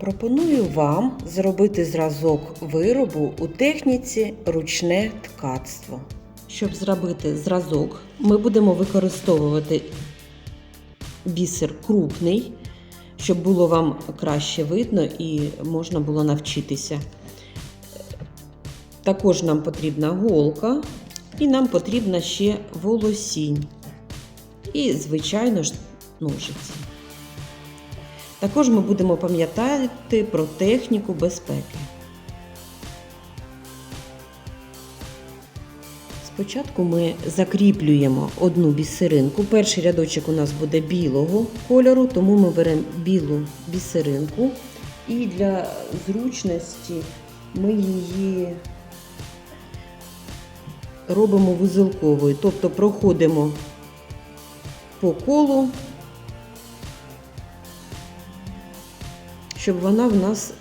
Пропоную вам зробити зразок виробу у техніці ручне ткацтво. Щоб зробити зразок, ми будемо використовувати бісер крупний, щоб було вам краще видно і можна було навчитися. Також нам потрібна голка і нам потрібна ще волосінь. І, звичайно ж, ножиці. Також ми будемо пам'ятати про техніку безпеки. Спочатку ми закріплюємо одну бісеринку. Перший рядочок у нас буде білого кольору, тому ми беремо білу бісеринку і для зручності ми її робимо вузелковою, тобто проходимо по колу, щоб вона в нас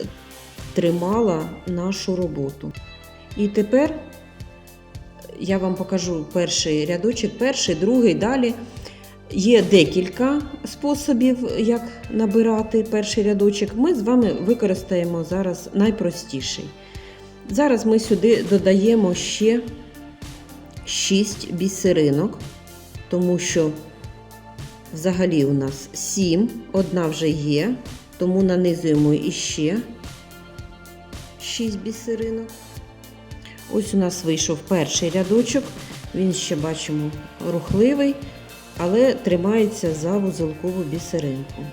тримала нашу роботу. І тепер я вам покажу перший рядочок, перший, другий, далі. Є декілька способів, як набирати перший рядочок. Ми з вами використаємо зараз найпростіший. Зараз ми сюди додаємо ще 6 бісеринок, тому що взагалі у нас 7, одна вже є, тому нанизуємо іще 6 бісеринок. Ось у нас вийшов перший рядочок, він ще бачимо рухливий, але тримається за вузелкову бісеринку.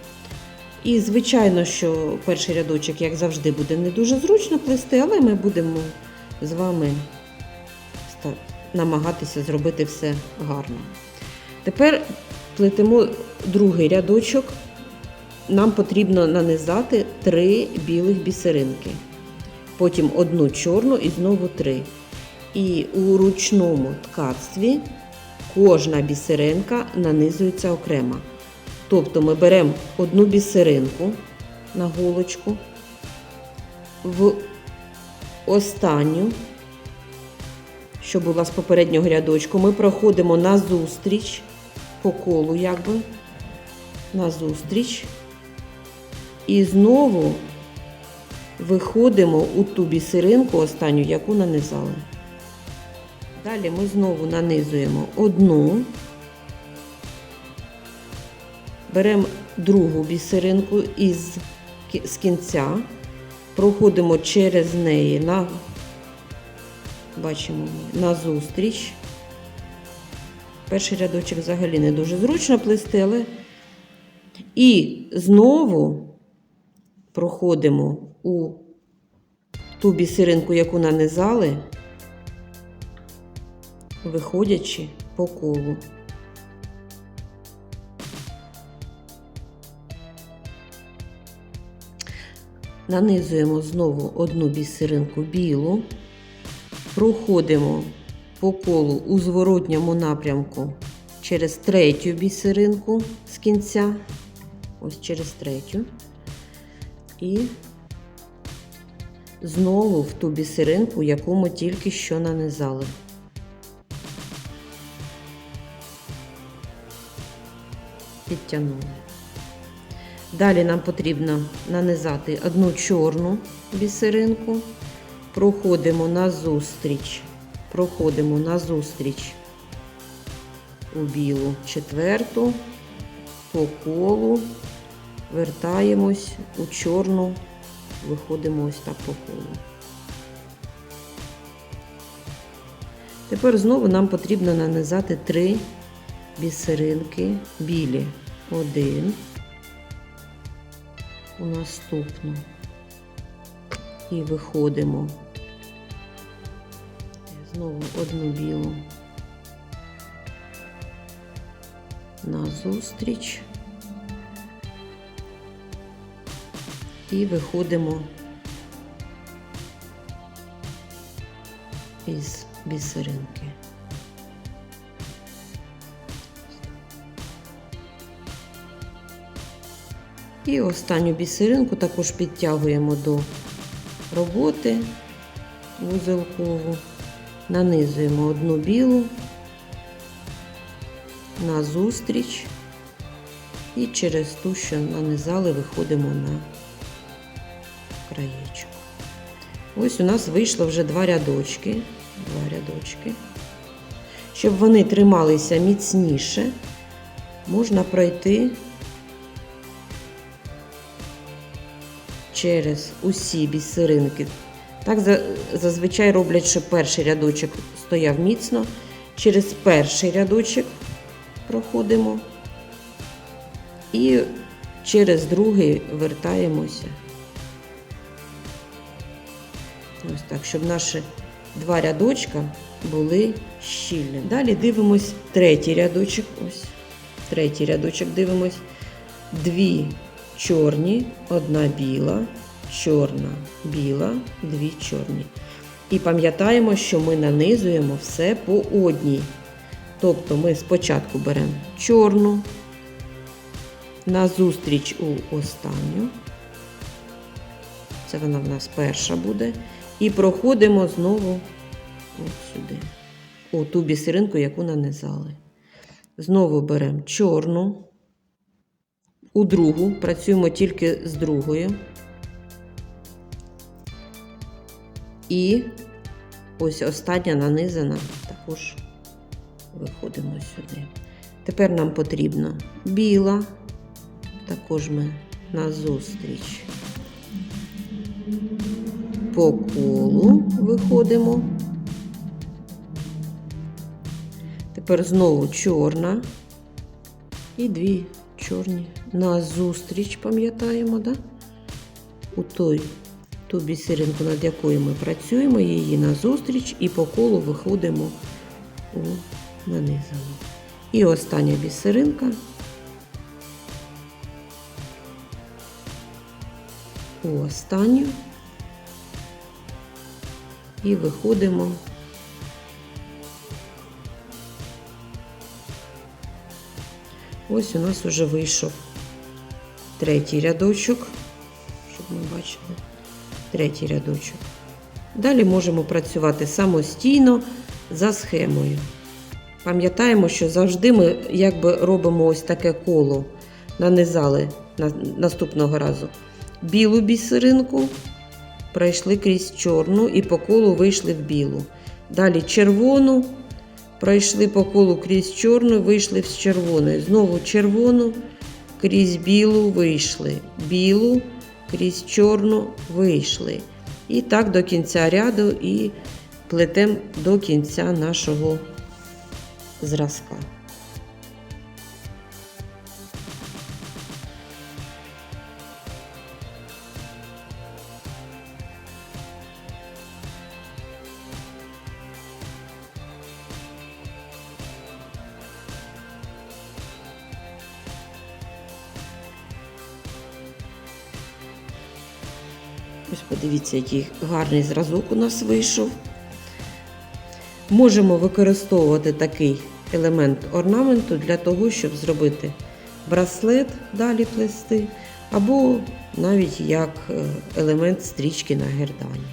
І, звичайно, що перший рядочок, як завжди, буде не дуже зручно плести, але ми будемо з вами намагатися зробити все гарно. Тепер плетемо другий рядочок. Нам потрібно нанизати три білих бісеринки потім одну чорну і знову три. І у ручному ткацтві кожна бісеринка нанизується окремо. Тобто ми беремо одну бісеринку на голочку, в останню, що була з попереднього рядочку, ми проходимо назустріч по колу, якби, назустріч. І знову виходимо у ту бісеринку останню, яку нанизали. Далі ми знову нанизуємо одну, беремо другу бісеринку із з кінця, проходимо через неї на, бачимо, на зустріч. Перший рядочок взагалі не дуже зручно плести, але і знову проходимо у ту бісеринку, яку нанизали, виходячи по колу. Нанизуємо знову одну бісеринку білу, проходимо по колу у зворотньому напрямку через третю бісеринку з кінця, ось через третю. І знову в ту бісеринку, яку ми тільки що нанизали. Підтягнули. Далі нам потрібно нанизати одну чорну бісеринку, проходимо назустріч, проходимо назустріч у білу четверту, по колу, вертаємось у чорну виходимо ось так по колу. Тепер знову нам потрібно нанизати три бісеринки білі. Один. У наступну. І виходимо. Знову одну білу. На і виходимо із бісеринки. І останню бісеринку також підтягуємо до роботи вузелкову, нанизуємо одну білу на зустріч і через ту, що нанизали, виходимо на краєчок. Ось у нас вийшло вже два рядочки. Два рядочки. Щоб вони трималися міцніше, можна пройти через усі бісеринки. Так зазвичай роблять, щоб перший рядочок стояв міцно. Через перший рядочок проходимо і через другий вертаємося. Ось так, щоб наші два рядочка були щільні. Далі дивимось третій рядочок. Ось третій рядочок дивимось. Дві чорні, одна біла, чорна, біла, дві чорні. І пам'ятаємо, що ми нанизуємо все по одній. Тобто ми спочатку беремо чорну, назустріч у останню. Це вона в нас перша буде. І проходимо знову от сюди, у ту бісеринку, яку нанизали. Знову беремо чорну, у другу, працюємо тільки з другою. І ось остання нанизана, також виходимо сюди. Тепер нам потрібно біла, також ми назустріч по колу виходимо. Тепер знову чорна і дві чорні. Назустріч, пам'ятаємо, да? у той, ту бісеринку, над якою ми працюємо, її назустріч і по колу виходимо у нанизану. І остання бісеринка. У останню і виходимо. Ось у нас вже вийшов третій рядочок, щоб ми бачили, третій рядочок. Далі можемо працювати самостійно за схемою. Пам'ятаємо, що завжди ми якби робимо ось таке коло, нанизали на, наступного разу білу бісеринку, пройшли крізь чорну і по колу вийшли в білу. Далі червону, пройшли по колу крізь чорну, вийшли з червоної. Знову червону, крізь білу вийшли. Білу, крізь чорну вийшли. І так до кінця ряду і плетемо до кінця нашого зразка. Ось подивіться, який гарний зразок у нас вийшов. Можемо використовувати такий елемент орнаменту для того, щоб зробити браслет, далі плести, або навіть як е, елемент стрічки на гердані.